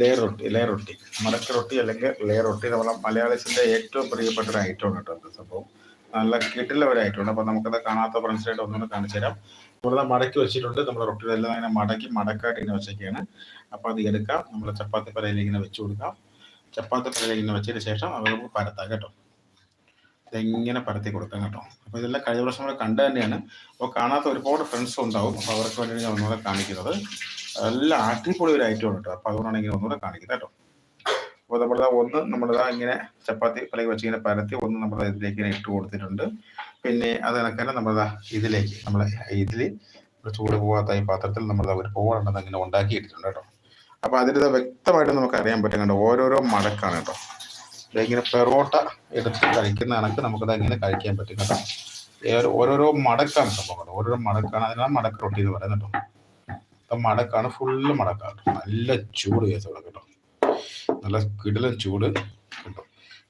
Layer റൊട്ടി layer റൊട്ടി. മടക്ക റൊട്ടി അല്ലെങ്കിൽ layer റൊട്ടി നമ്മളെ മലയാളീസിന്റെ ഏറ്റവും പ്രിയപ്പെട്ട ഒരു ഐറ്റമാണ് കേട്ടോ അത് സംഭവം. നല്ല കിട്ടില്ല ഒരു ഐറ്റമുണ്ട് അപ്പൊ നമുക്കത് കാണാത്ത ഫ്രണ്ട്സിനായിട്ട് ഒന്നുകൂടെ കാണിച്ചു തരാം. നമ്മളത് മടക്കി വെച്ചിട്ടുണ്ട്. നമ്മുടെ റൊട്ടികളെല്ലാം ഇങ്ങനെ മടക്കി മടക്കായിട്ട് ഇങ്ങനെ വെച്ചൊക്കെയാണ് അപ്പൊ അത് എടുക്കാം. നമ്മൾ ചപ്പാത്തി പരയിലേക്ക് ഇങ്ങനെ വെച്ച് കൊടുക്കാം. ചപ്പാത്തി പരയിലേക്ക് ഇങ്ങനെ വെച്ചതിന് ശേഷം അത് നമുക്ക് പരത്താം കേട്ടോ. ഇതെങ്ങനെ പരത്തി കൊടുക്കാം കേട്ടോ. അപ്പൊ ഇതെല്ലാം കഴിഞ്ഞ പ്രാവശ്യം നമ്മൾ കണ്ടു തന്നെയാണ്. അപ്പോൾ കാണാത്ത ഒരുപാട് ഫ്രണ്ട്സ് ഉണ്ടാവും. അപ്പൊ അവർക്ക് വേണ്ടി ഞാൻ ഒന്നുകൂടെ കാണിക്കുന്നത്. എല്ലാം അടിപൊളി ഒരു ഐറ്റം കേട്ടോ. അപ്പൊ അതുകൊണ്ടാണ് ഇങ്ങനെ ഒന്നുകൂടെ കാണിക്കുന്നത് കേട്ടോ. അപ്പോൾ നമ്മളിതാ ഒന്ന് നമ്മളിതാ ഇങ്ങനെ ചപ്പാത്തി പലക വെച്ച് ഇങ്ങനെ പരത്തി ഒന്ന് നമ്മൾ ഇതിലേക്ക് ഇങ്ങനെ ഇട്ട് കൊടുത്തിട്ടുണ്ട്. പിന്നെ അത് കണക്കന്നെ നമ്മളിതാ ഇതിലേക്ക് നമ്മളെ ഇതിൽ ചൂട് പോകാത്ത ഈ പാത്രത്തിൽ നമ്മളിതാ ഒരു പോകണമെന്ന് ഇങ്ങനെ ഉണ്ടാക്കി ഇട്ടിട്ടുണ്ട് കേട്ടോ. അപ്പൊ അതിന്റെ വ്യക്തമായിട്ട് നമുക്ക് അറിയാൻ പറ്റും കണ്ടോ? ഓരോരോ മടക്കാണ് കേട്ടോ. ഇങ്ങനെ പെറോട്ട എടുത്ത് കഴിക്കുന്ന കണക്ക് നമുക്കത് ഇങ്ങനെ കഴിക്കാൻ പറ്റും കേട്ടോ. ഓരോരോ മടക്കാണ് സംഭവം കേട്ടോ. ഓരോരോ മടക്കാണ്. അതിനാണ് മടക്ക് റൊട്ടി എന്ന് പറയുന്നത് കേട്ടോ. ഇപ്പം മടക്കാണ് ഫുള്ള് മടക്കാണ്. നല്ല ചൂട് കേസ് കേട്ടോ. നല്ല കിടിലൻ ചൂട് കേട്ടോ.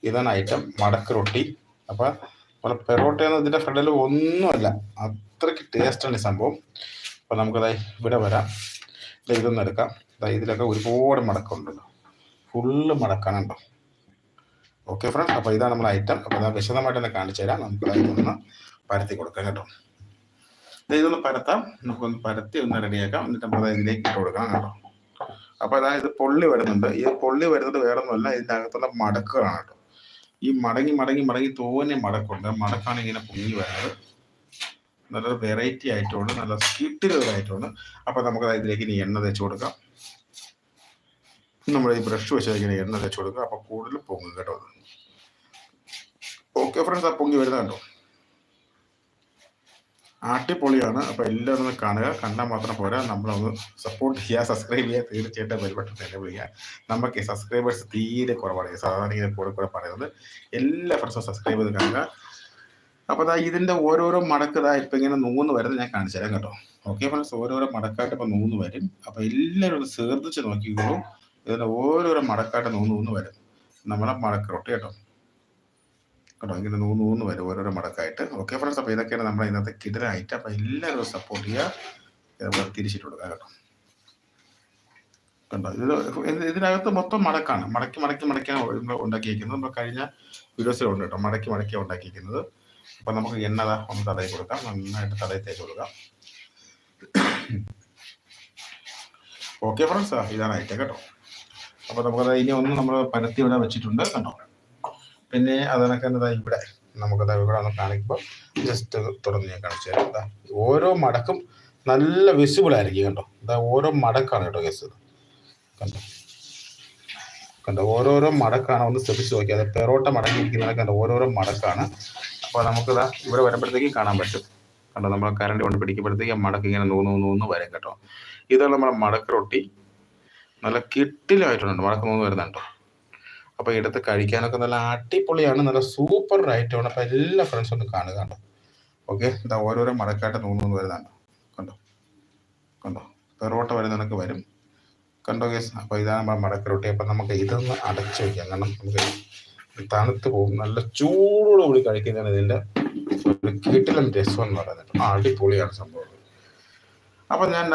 ഇതാണ് ഐറ്റം മടക്ക് റൊട്ടി. അപ്പൊ നമ്മളെ പെറോട്ട എന്ന ഇതിന്റെ ഫ്രണ്ടിൽ ഒന്നുമല്ല. അത്രയ്ക്ക് ടേസ്റ്റാണ് ഈ സംഭവം. അപ്പൊ നമുക്കതായി ഇവിടെ വരാം. ഇതൊന്നും എടുക്കാം. ഇതിലൊക്കെ ഒരുപാട് മടക്കമുണ്ടല്ലോ ഫുള്ള് മടക്കാനുണ്ടോ ഓക്കെ ഫ്രണ്ട്സ് അപ്പോൾ ഇതാണ് നമ്മുടെ ഐറ്റം അപ്പോൾ വിശദമായിട്ട് തന്നെ കാണിച്ചു തരാം. നമുക്ക് ഇതൊന്ന് പരത്തി കൊടുക്കാം കേട്ടോ. ഇതൊന്ന് പരത്താം. നമുക്കൊന്ന് പരത്തി ഒന്ന് റെഡിയാക്കാം. എന്നിട്ട് നമ്മൾ ഇതിലേക്ക് ഇട്ട് കൊടുക്കണം കേട്ടോ. അപ്പോൾ അതായത് പൊള്ളി വരുന്നുണ്ട്. ഈ പൊള്ളി വരുന്നത് വേറെ ഒന്നുമല്ല ഇതിന്റെ അകത്തുള്ള മടക്കുകളാണ് കേട്ടോ. ഈ മടങ്ങി മടങ്ങി മടങ്ങി തോന്നിയ മടക്കുണ്ട്. മടക്കാണ് ഇങ്ങനെ പൊങ്ങി വരുന്നത്. നല്ലൊരു വെറൈറ്റി ആയിട്ടുണ്ട്. നല്ല കിട്ടിലൊരു അപ്പൊ നമുക്ക് ഇതിലേക്ക് ഇനി എണ്ണ തേച്ച് കൊടുക്കാം. നമ്മൾ ഈ ബ്രഷ് വെച്ച് ഇങ്ങനെ എണ്ണ തേച്ച് കൊടുക്കുക അപ്പോൾ കൂടുതൽ പൊങ്ങും കേട്ടോ. ഓക്കെ ഫ്രണ്ട്സ് ആ പൊങ്ങി വരുന്നത് കണ്ടോ? അടിപൊളിയാണ്. അപ്പോൾ എല്ലാവരും ഒന്ന് കാണുക. കണ്ടാൽ മാത്രം പോരാ. നമ്മളൊന്ന് സപ്പോർട്ട് ചെയ്യുക സബ്സ്ക്രൈബ് ചെയ്യുക. തീർച്ചയായിട്ടും ബെൽബട്ടൺ തന്നെ വിളിക്കുക നമുക്ക് സബ്സ്ക്രൈബേഴ്സ് തീരെ കുറവാണ്. സാധാരണ ഇങ്ങനെ കൂടെ കൂടെ പറയുന്നത്. എല്ലാ ഫ്രണ്ട്സും സബ്സ്ക്രൈബ് ചെയ്ത് കാണുക. അപ്പോൾ അതാ ഇതിന്റെ ഓരോരോ മടക്ക് ഇപ്പൊ ഇങ്ങനെ നൂന്ന് വരുന്നത് ഞാൻ കാണിച്ചു തരാം കേട്ടോ. ഓക്കെ ഫ്രണ്ട്സ് ഓരോരോ മടക്കായിട്ട് ഇപ്പൊ നൂന്ന് വരും. അപ്പോൾ എല്ലാവരും ഒന്ന് ശ്രദ്ധിച്ച് നോക്കിക്കോളൂ. ഇതിന്റെ ഓരോരോ മടക്കായിട്ട് നൂന്ന് നൂന്ന് വരും. നമ്മളെ മടക്ക് റൊട്ടി കേട്ടോ. കേട്ടോ ഇങ്ങനെ നൂന്ന് നൂന്ന് വരും ഓരോരോ മടക്കായിട്ട്. ഓക്കെ ഫ്രണ്ട്സ് അപ്പോൾ ഇതൊക്കെയാണ് നമ്മുടെ ഇന്നത്തെ കിടലായിട്ട് അപ്പോൾ എല്ലാവരും സപ്പോർട്ട് ചെയ്യുക. നമ്മൾ തിരിച്ചിട്ട് കൊടുക്കുക കേട്ടോ. കണ്ടോ? ഇത് ഇത് ഇതിനകത്ത് മൊത്തം മടക്കാണ്. മടക്കി മടക്കി മടക്കിയാണ് ഉണ്ടാക്കിയിരിക്കുന്നത്. നമ്മൾ കഴിഞ്ഞ വീഡിയോസിലുണ്ട് കേട്ടോ. മടക്കി മടക്കി ഉണ്ടാക്കിയിരിക്കുന്നത്. അപ്പം നമുക്ക് എണ്ണ ഒന്ന് തടയി കൊടുക്കാം. നന്നായിട്ട് തടയി തേച്ച് കൊടുക്കാം. ഓക്കെ ഫ്രണ്ട്സ് ഇതാണ് ഐറ്റം കേട്ടോ. അപ്പോൾ നമുക്കത് ഇനി ഒന്ന് നമ്മൾ പരത്തി ഇവിടെ വെച്ചിട്ടുണ്ട്. കണ്ടോ? പിന്നെ അതിനൊക്കെ ഇവിടെ നമുക്കത് ഇവിടെ ഒന്ന് കാണിക്കുമ്പോൾ ജസ്റ്റ് തുറന്ന് ഞാൻ കാണിച്ചു തരാം. എന്താ ഓരോ മടക്കും നല്ല വിസിബിൾ ആയിരിക്കും കണ്ടോ? ഇതാ ഓരോ മടക്കാണ് കേട്ടോ കേസ് കണ്ടോ? കണ്ടോ? ഓരോരോ മടക്കാണ് ഒന്ന് ശ്രദ്ധിച്ച് നോക്കി അത് പെറോട്ട മടങ്ങിയിരിക്കുന്നതൊക്കെ കണ്ടോ? ഓരോരോ മടക്കാണ്. അപ്പോൾ നമുക്കിതാ ഇവിടെ വരുമ്പോഴത്തേക്കും കാണാൻ പറ്റും. കണ്ടോ? നമ്മൾ കറണ്ട് കൊണ്ട് പിടിക്കുമ്പോഴത്തേക്കും മടക്ക് ഇങ്ങനെ നൂന്ന് നൂന്ന് വരും കേട്ടോ. ഇതാണ് നമ്മുടെ മടക്ക് റൊട്ടി. നല്ല കിട്ടിലായിട്ടുണ്ട്. മടക്ക് നൂന്ന് വരുന്നുണ്ടോ അപ്പോൾ എടുത്ത് കഴിക്കാനൊക്കെ നല്ല അടിപൊളിയാണ് നല്ല സൂപ്പർ ഐറ്റമാണ്. അപ്പോൾ എല്ലാ ഫ്രണ്ട്സും ഒന്ന് കാണുക കണ്ടോ? ഓക്കെ ഇതാ ഓരോരോ മടക്കായിട്ട് നൂന്ന് നൂന്ന് വരുന്നുണ്ടോ കണ്ടോ? കണ്ടോ? പെറോട്ട വരുന്നതൊക്കെ വരും. കണ്ടോ കേസ് അപ്പോൾ ഇതാണ് നമ്മുടെ മടക്ക് റൊട്ടി അപ്പോൾ നമുക്ക് ഇതൊന്ന് അടച്ചു വയ്ക്കാം കാരണം നമുക്ക് തണുത്ത് പോകും. നല്ല ചൂടോട് കൂടി കഴിക്കുന്നതാണ് ഇതിന്റെ കിട്ടിലും രസം എന്ന് പറയുന്നത് ആ അടിപൊളിയാണ് സംഭവം. അപ്പൊ ഞാൻ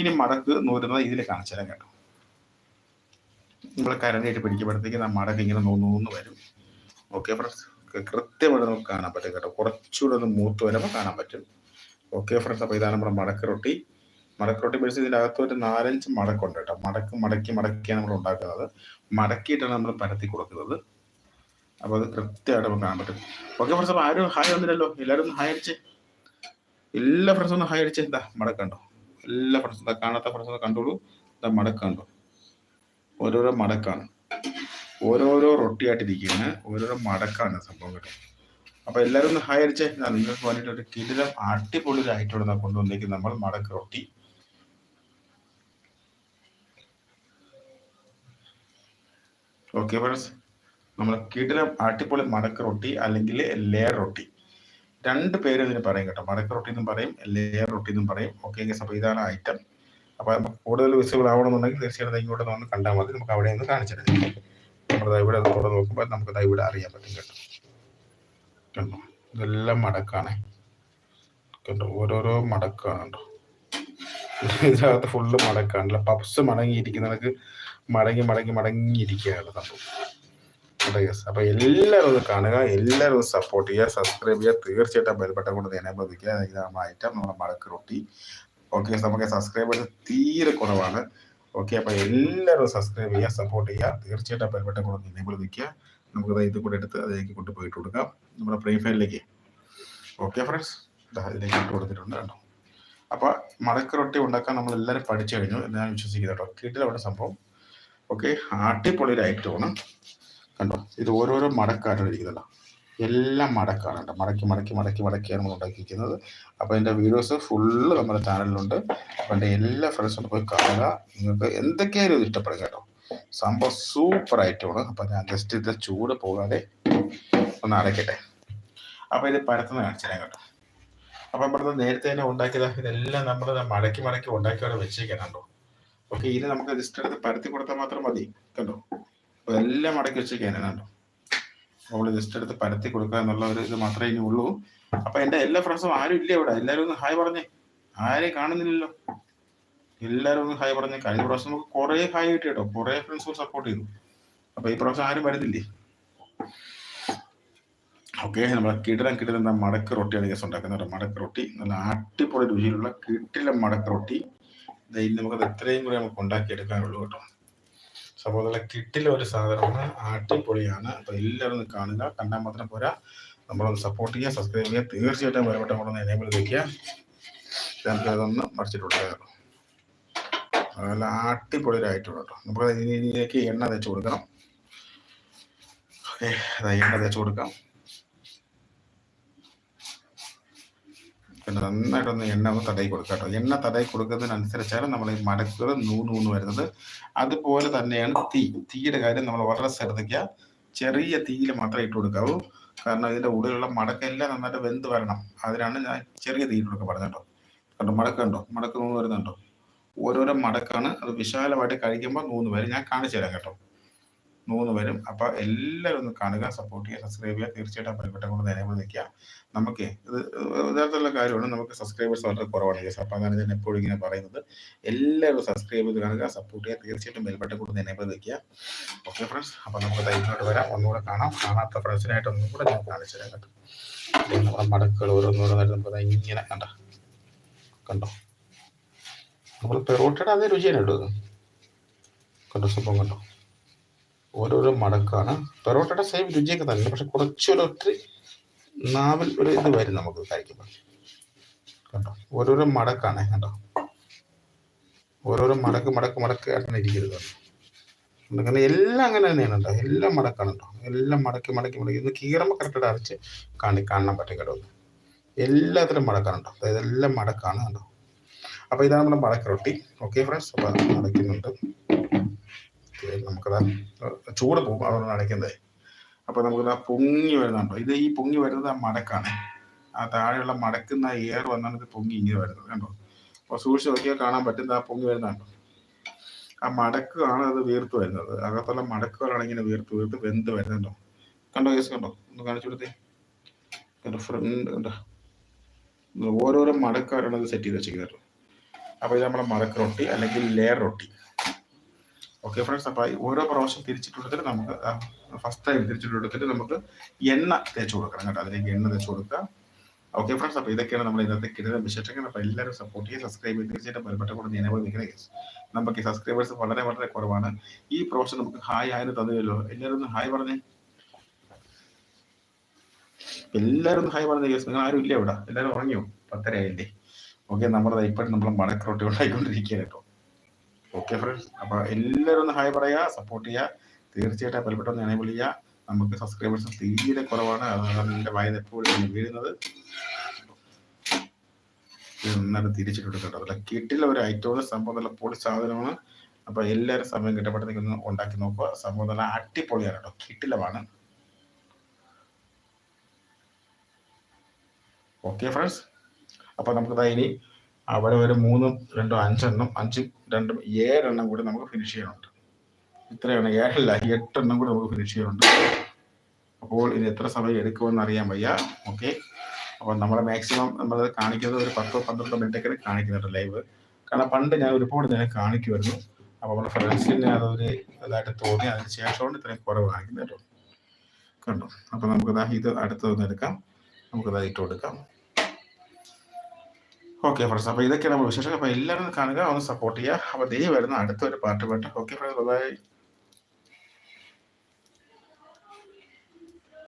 ഇനി മടക്ക് നൂരുന്നത് ഇതിൽ കാണിച്ചു തരാം കേട്ടോ. നമ്മൾ കരണ്ടിയിട്ട് പിടിക്കുമ്പോഴത്തേക്ക് നമ്മുടെ ഇങ്ങനെ നൂന്ന് വരും. ഓക്കെ ഫ്രണ്ട്സ് കൃത്യമായിട്ട് നമുക്ക് കാണാൻ പറ്റും കേട്ടോ. കുറച്ചുകൂടെ ഒന്ന് മൂത്ത് വരുമ്പോൾ കാണാൻ പറ്റും. ഓക്കെ ഫ്രണ്ട്സ് അപ്പോൾ ഇതാണ് നമ്മുടെ മടക്ക് റൊട്ടി. മടക്ക് റൊട്ടി പിടിച്ച് ഇതിന്റെ അകത്ത് ഒരു നാലഞ്ച് മടക്കുണ്ട് കേട്ടോ. മടക്ക് മടക്കി മടക്കിയാണ് നമ്മൾ ഉണ്ടാക്കുന്നത്. മടക്കിയിട്ടാണ് നമ്മൾ പരത്തി കൊടുക്കുന്നത്. അപ്പോൾ അത് കൃത്യമായിട്ട് നമുക്ക് കാണാൻ പറ്റും. ഓക്കെ ഫ്രണ്ട്സ് അപ്പോൾ ആരും ഹായ് വന്നില്ലല്ലോ. എല്ലാവരും ഒന്ന് ഹായ് അടിച്ചേ. എല്ലാ ഫ്രണ്ട്സും ഒന്ന് ഹായ് അടിച്ചേ. എന്താ മടക്കണ്ടോ എല്ലാ ഫ്രണ്ട്സും കാണാത്ത ഫ്രണ്ട്സ് കണ്ടോളൂ. എന്താ മടക്കണ്ടോ ഓരോരോ മടക്കാണ്. ഓരോരോ റൊട്ടിയായിട്ടിരിക്കുന്ന ഓരോരോ മടക്കാണ് സംഭവം കേട്ടോ. അപ്പൊ എല്ലാവരും ഒന്ന് ഹായ് അടിച്ചേ. ഞാൻ നിങ്ങൾക്ക് വേണ്ടിയിട്ട് ഒരു കിടിലം അടിപൊളി കൊണ്ടുവന്നേക്ക് കൊണ്ടുവന്നേക്കും നമ്മൾ മടക്ക് റൊട്ടി. ഓക്കെ ഫ്രണ്ട്സ് നമ്മൾ കിടിലം അടിപൊളി മടക്ക് റൊട്ടി അല്ലെങ്കിൽ ലെയർ റൊട്ടി. രണ്ട് പേര് ഇതിന് പറയും കേട്ടോ. മടക്ക് റൊട്ടി എന്നും പറയും ലെയർ റൊട്ടി എന്നും പറയും. ഓക്കെ അപ്പോൾ ഇതാണ് ഐറ്റം അപ്പോൾ നമുക്ക് കൂടുതൽ വിസിബിൾ ആവണമെന്നുണ്ടെങ്കിൽ തീർച്ചയായിട്ടും ഇങ്ങോട്ട് വന്ന് കണ്ടാൽ മതി. നമുക്ക് അവിടെ നിന്ന് കാണിച്ചിട്ട് നമ്മുടെ ഒന്ന് തുറന്ന് നോക്കുമ്പോൾ നമുക്ക് ഇവിടെ അറിയാൻ പറ്റും കേട്ടോ. കണ്ടോ? ഇതെല്ലാം മടക്കാണ്. കണ്ടോ? ഓരോരോ മടക്കാണ് ഇതിനകത്ത് ഫുള്ള് മടക്കാണല്ലോ പപ്സ് മടങ്ങിയിരിക്കുന്നവർക്ക് മടങ്ങി മടങ്ങി മടങ്ങിയിരിക്കുകയാണ് സംഭവം അപ്പോൾ എല്ലാവരും ഒന്ന് കാണുക. എല്ലാവരും സപ്പോർട്ട് ചെയ്യുക. സബ്സ്ക്രൈബ് ചെയ്യുക. തീർച്ചയായിട്ടും ബെൽബട്ടം കൊണ്ട് തന്നെ ബന്ധിക്കുക ഐറ്റം നമ്മുടെ മടക്ക് റൊട്ടി. ഓക്കെ നമുക്ക് സബ്സ്ക്രൈബേഴ്സ് തീരെ കുറവാണ്. ഓക്കെ അപ്പോൾ എല്ലാവരും സബ്സ്ക്രൈബ് ചെയ്യുക സപ്പോർട്ട് ചെയ്യുക. തീർച്ചയായിട്ടും ബെൽബട്ടൺ കൂടെ എനേബിൾ നിൽക്കുക നമുക്ക് ഇത് കൂടെ എടുത്ത് അതിലേക്ക് കൊണ്ടുപോയിട്ട് കൊടുക്കാം. നമ്മുടെ പ്രീ ഫയലിലേക്ക് ഓക്കെ ഫ്രണ്ട്സ് ഇതിലേക്ക് ഇട്ട് കൊടുത്തിട്ടുണ്ട് കേട്ടോ. അപ്പോൾ മടക്ക് റൊട്ടി ഉണ്ടാക്കാൻ നമ്മൾ എല്ലാവരും പഠിച്ചു കഴിഞ്ഞു എന്ന് ഞാൻ വിശ്വസിക്കുന്നു കേട്ടോ. കിട്ടിലവിടെ സംഭവം. ഓക്കെ അടിപൊളി ഒരു ഐറ്റമാണ് കണ്ടോ? ഇത് ഓരോരോ മടക്കായിട്ടാണ് ഇരിക്കുന്നുണ്ടോ എല്ലാം മടക്കാണ് കേട്ടോ മടക്കി മടക്കി മടക്കി മടക്കിയാണ് നമ്മൾ ഉണ്ടാക്കിയിരിക്കുന്നത്. അപ്പോൾ എന്റെ വീഡിയോസ് ഫുള്ള് നമ്മുടെ ചാനലിലുണ്ട്. അപ്പോൾ എന്റെ എല്ലാ ഫ്രണ്ട്സും പോയി കാണുക. നിങ്ങൾക്ക് എന്തൊക്കെയായാലും ഇത് ഇഷ്ടപ്പെടും കേട്ടോ. സംഭവം സൂപ്പർ ഐറ്റമാണ് അപ്പോൾ ഞാൻ ജസ്റ്റ് ഇത് ചൂട് പോകാതെ ഒന്ന് അടയ്ക്കട്ടെ അപ്പോൾ ഇത് പരത്തുന്ന കാണിച്ചാൽ കേട്ടോ. അപ്പം ഇവിടുന്ന് നേരത്തെ തന്നെ ഉണ്ടാക്കിയത്. ഇതെല്ലാം നമ്മൾ മടക്കി മടക്കി ഉണ്ടാക്കി അവിടെ വെച്ചേക്കാനുണ്ടോ ഓക്കെ ഇനി നമുക്ക് ജസ്റ്റ് എടുത്ത് പരത്തി കൊടുത്താൽ മാത്രം മതി കണ്ടോ അപ്പോൾ എല്ലാം മടക്കി വെച്ചേക്കാനാണ് കണ്ടോ നമ്മൾ ജസ്റ്റ് എടുത്ത് പരത്തി കൊടുക്കുക എന്നുള്ള ഒരു ഇത് മാത്രമേ ഇനി ഉള്ളൂ. അപ്പൊ എന്റെ എല്ലാ ഫ്രണ്ട്സും ആരും ഇല്ല ഇവിടെ. എല്ലാവരും ഒന്ന് ഹായ് പറഞ്ഞേ. ആരെയും കാണുന്നില്ലല്ലോ. എല്ലാവരും ഒന്ന് ഹായ് പറഞ്ഞേ. കഴിഞ്ഞ പ്രാവശ്യം നമുക്ക് കുറെ ഹായ് കിട്ടി കേട്ടോ കുറെ ഫ്രണ്ട്സും സപ്പോർട്ട് ചെയ്തു. അപ്പൊ ഈ പ്രാവശ്യം ആരും വരുന്നില്ലേ? ഓക്കെ നമ്മളെ കിടിലം കിടിലം എന്താ മടക്ക് റൊട്ടിയാണ് ഗസ് ഉണ്ടാക്കുന്നത് മടക്ക് റൊട്ടി. നല്ല അടിപൊളി രുചിയിലുള്ള കിട്ടിലെ മടക്ക് റൊട്ടി. ഇനി നമുക്കത് എത്രയും കൂടി നമുക്ക് ഉണ്ടാക്കിയെടുക്കാനുള്ളൂ കേട്ടോ. സംഭവം നല്ല കിട്ടിലെ ഒരു സാധനമാണ് ആട്ടിപ്പൊളിയാണ് അപ്പോൾ എല്ലാവരും ഒന്ന് കാണുക. കണ്ടാൽ മാത്രം പോരാ. നമ്മളൊന്ന് സപ്പോർട്ട് ചെയ്യുക സബ്സ്ക്രൈബ് ചെയ്യുക. തീർച്ചയായിട്ടും വരവട്ടം കൊണ്ടൊന്ന് എനേബിൾ വയ്ക്കുക നമുക്ക് അതൊന്ന് മറിച്ചിട്ടുണ്ട് നല്ല അടിപൊളി ഒരു ഐറ്റം കേട്ടോ. നമുക്ക് ഇതിലേക്ക് എണ്ണ തേച്ച് കൊടുക്കണം. ഓക്കെ എണ്ണ തേച്ച് കൊടുക്കാം. പിന്നെ നന്നായിട്ടൊന്ന് എണ്ണ ഒന്ന് തടയി കൊടുക്കുക കേട്ടോ. എണ്ണ തടയി കൊടുക്കുന്നതിനനുസരിച്ചാണ് നമ്മൾ ഈ മടക്കുകൾ നൂന്ന് നൂന്ന് വരുന്നത്. അതുപോലെ തന്നെയാണ് തീ. തീയുടെ കാര്യം നമ്മൾ വളരെ ശ്രദ്ധിക്കുക. ചെറിയ തീയിൽ മാത്രമേ ഇട്ട് കൊടുക്കാവൂ. കാരണം ഇതിന്റെ ഉള്ളിലുള്ള മടക്കെല്ലാം നന്നായിട്ട് വെന്ത് വരണം. അതിനാണ് ഞാൻ ചെറിയ തീ കൊടുക്കുക പറഞ്ഞത് കേട്ടോ. കണ്ടോ? മടക്ക് കണ്ടോ? മടക്ക് നൂന്ന് വരുന്നുണ്ടോ ഓരോരോ മടക്കാണ്. അത് വിശാലമായിട്ട് കഴിക്കുമ്പോൾ നൂന്ന് വരും ഞാൻ കാണിച്ചു തരാം കേട്ടോ. മൂന്ന് വരും. അപ്പൊ എല്ലാവരും ഒന്ന് കാണുക സപ്പോർട്ട് ചെയ്യുക സബ്സ്ക്രൈബ് ചെയ്യുക. തീർച്ചയായിട്ടും പരിപ്പെട്ട കൊണ്ട് നേരെ നിൽക്കുക. നമുക്ക് ഇത് യഥാർത്ഥമുള്ള കാര്യമാണ്. നമുക്ക് സബ്സ്ക്രൈബേഴ്സ് വളരെ കുറവാണ്. കേസ് അപ്പൊ അതാണ് ഞാൻ എപ്പോഴും ഇങ്ങനെ പറയുന്നത്. എല്ലാവരും സബ്സ്ക്രൈബ് ചെയ്ത് കാണുക സപ്പോർട്ട് ചെയ്യുക. തീർച്ചയായിട്ടും ബെൽബട്ടൺ കൊണ്ട് നേരെ നിൽക്കുക ഓക്കെ ഫ്രണ്ട്സ് അപ്പൊ നമുക്ക് ഇങ്ങോട്ട് വരാം. ഒന്നുകൂടെ കാണാം. കാണാത്ത ഫ്രണ്ട്സിനായിട്ട് ഒന്നും കൂടെ ഞാൻ കാണിച്ചു തരാം കേട്ടോ. നമ്മുടെ മടക്കുകൾ ഓരോന്നോരോന്നായിട്ട് നമുക്ക് ഇങ്ങനെ കണ്ട? കണ്ടോ? നമ്മൾ പെറോട്ടയുടെ അതേ രുചിയാണ് കേട്ടോ കണ്ടോ? സംഭവം കണ്ടോ? ഓരോരോ മടക്കാണ് പെറോട്ടയുടെ സെയിം രുചിയൊക്കെ തന്നെ പക്ഷെ കുറച്ചൊരു ഒത്തിരി നാവിൽ ഒരു ഇത് വരും നമുക്ക് കഴിക്കുമ്പോൾ കണ്ടോ? ഓരോരോ മടക്കാണ് കണ്ടോ? ഓരോരോ മടക്ക് മടക്ക് മടക്ക് ആയിട്ടാണ് ഇരിക്കുന്നത് അങ്ങനെ എല്ലാം അങ്ങനെ തന്നെയാണ് കേട്ടോ. എല്ലാം മടക്കാണ് കേട്ടോ. എല്ലാം മടക്കി മടക്കി മടക്കി. ഇന്ന് കീറമ്മ കറക്റ്റായിട്ട് അരച്ച് കാണി കാണാൻ പറ്റും കേട്ടോ. എല്ലാത്തിലും മടക്കാനുണ്ടോ അതായത് എല്ലാം മടക്കാണ് കേട്ടോ അപ്പോൾ ഇതാണ് നമ്മുടെ മടക്കറൊട്ടി ഓക്കെ ഫ്രണ്ട്സ് അപ്പോൾ മടക്കുന്നുണ്ട്. നമുക്കത് ചൂട് പോകും. അതാണ് അടയ്ക്കുന്നത് അപ്പോൾ നമുക്കത് പൊങ്ങി വരുന്നുണ്ടോ ഇത് ഈ പൊങ്ങി വരുന്നത് ആ മടക്കാണ്. ആ താഴെയുള്ള മടക്കുന്ന എയർ വന്നാണ് ഇത് പൊങ്ങി ഇങ്ങനെ വരുന്നത് കണ്ടോ? അപ്പോൾ സൂക്ഷിച്ച് നോക്കിയാൽ കാണാൻ പറ്റുന്ന ആ പൊങ്ങി വരുന്നുണ്ടോ ആ മടക്കാണ് അത് വീർത്ത് വരുന്നത്. അകത്തുള്ള മടക്കുകളാണ് ഇങ്ങനെ വീർത്ത് വീർത്ത് വെന്ത് വരുന്നുണ്ടോ കണ്ടോ കേസ് കണ്ടോ? ഒന്ന് കാണിച്ചു കൊടുത്തേ. കണ്ടോ? ഫ്രണ്ട് കണ്ടോ? ഓരോരോ മടക്കാരാണ് അത് സെറ്റ് ചെയ്ത് വെച്ചിരിക്കുന്നത് അപ്പോൾ ഇത് നമ്മുടെ മടക്ക് റൊട്ടി അല്ലെങ്കിൽ ലെയർ റൊട്ടി. ഓക്കെ ഫ്രണ്ട്സ് അപ്പോൾ ഓരോ പ്രാവശ്യം തിരിച്ചിട്ടെടുത്തിട്ട് നമുക്ക് ഫസ്റ്റ് ടൈം തിരിച്ചിട്ടെടുത്തിട്ട് നമുക്ക് എണ്ണ തേച്ച് കൊടുക്കണം കേട്ടോ. അതിലേക്ക് എണ്ണ തേച്ച് കൊടുക്കുക. ഓക്കെ ഫ്രണ്ട്സ് അപ്പോൾ ഇതൊക്കെയാണ് നമ്മൾ ഇന്നത്തെ കിടന്ന വിശേഷങ്ങൾ. അപ്പോൾ എല്ലാവരും സപ്പോർട്ട് ചെയ്യുക സബ്സ്ക്രൈബ് ചെയ്ത് തീർച്ചയായിട്ടും ബലപ്പെട്ട കൂടെ ഞാൻ നിൽക്കുന്ന കേസ് നമുക്ക് സബ്സ്ക്രൈബേഴ്സ് വളരെ വളരെ കുറവാണ്. ഈ പ്രാവശ്യം നമുക്ക് ഹായ് ആയിരുന്നു തന്നുമല്ലോ എല്ലാവരും ഒന്ന് ഹായ് പറഞ്ഞേ. എല്ലാവരും ഹായ് പറഞ്ഞ കേസ് നിങ്ങൾ ആരും ഇല്ല ഇവിടെ. എല്ലാവരും ഉറങ്ങിയോ? പത്തര ആയില്ലേ? ഓക്കെ നമ്മുടെ ഇപ്പോഴും നമ്മൾ മടക്കറോട്ടി ഉണ്ടായിക്കൊണ്ടിരിക്കുക കേട്ടോ. ഓക്കെ ഫ്രണ്ട്സ് അപ്പോൾ എല്ലാവരും ഒന്ന് ഹായ് പറയുക സപ്പോർട്ട് ചെയ്യുക. തീർച്ചയായിട്ടും ബലപ്പെട്ടൊന്ന് എനേബിൾ ചെയ്യുക നമുക്ക് സബ്സ്ക്രൈബേഴ്സ് തീരെ കുറവാണ്. അതാണ് എന്റെ വായന എപ്പോഴും വീഴുന്നത്. നന്നായിട്ട് തിരിച്ചിട്ടുണ്ട് കേട്ടോ. അല്ല കിട്ടില്ല ഒരു ഐറ്റം സംഭവം നല്ല പൊളി സാധനമാണ്. അപ്പോൾ എല്ലാവരും സമയം കിട്ടപ്പെടുന്നെങ്കിൽ ഒന്ന് ഉണ്ടാക്കി നോക്കുക. സംഭവം നല്ല അടിപൊളിയാണ് കേട്ടോ. കിട്ടിലമാണ് ഓക്കെ ഫ്രണ്ട്സ് അപ്പോൾ നമുക്ക് ഇനി അവിടെ ഒരു മൂന്നും രണ്ടും അഞ്ചെണ്ണം അഞ്ചും രണ്ടും ഏഴെണ്ണം കൂടി നമുക്ക് ഫിനിഷ് ചെയ്യാനുണ്ട്. ഇത്രയാണ് ഏഴല്ല എട്ടെണ്ണം കൂടി നമുക്ക് ഫിനിഷ് ചെയ്യാനുണ്ട്. അപ്പോൾ ഇത് എത്ര സമയം എടുക്കുമെന്ന് അറിയാൻ വയ്യ. ഓക്കെ അപ്പോൾ നമ്മൾ മാക്സിമം നമ്മൾ കാണിക്കുന്നത് ഒരു പത്തോ പന്ത്രണ്ടോ മിനിറ്റൊക്കെ കാണിക്കുന്നുണ്ട് ലൈവ് കാരണം പണ്ട് ഞാൻ ഒരുപാട് നേരം കാണിക്കുമായിരുന്നു. അപ്പോൾ നമ്മുടെ ഫ്രണ്ട്സിന് അതൊരു ഇതായിട്ട് തോന്നി. അതിന് ശേഷമാണ് ഇത്രയും കുറവ് കാണിക്കുന്നത് കേട്ടോ. കണ്ടോ? അപ്പോൾ നമുക്കിതാ ഇത് അടുത്തതൊന്ന് എടുക്കാം. കൊടുക്കാം. ഓക്കെ ഫ്രണ്ട്സ് അപ്പോൾ ഇതൊക്കെയാണ് നമ്മൾ വിശേഷം അപ്പോൾ എല്ലാവരും കാണുക ഒന്ന് സപ്പോർട്ട് ചെയ്യുക. അപ്പോൾ ദേ വരുന്ന അടുത്തൊരു പാട്ട് പാട്ട്. Okay friends bye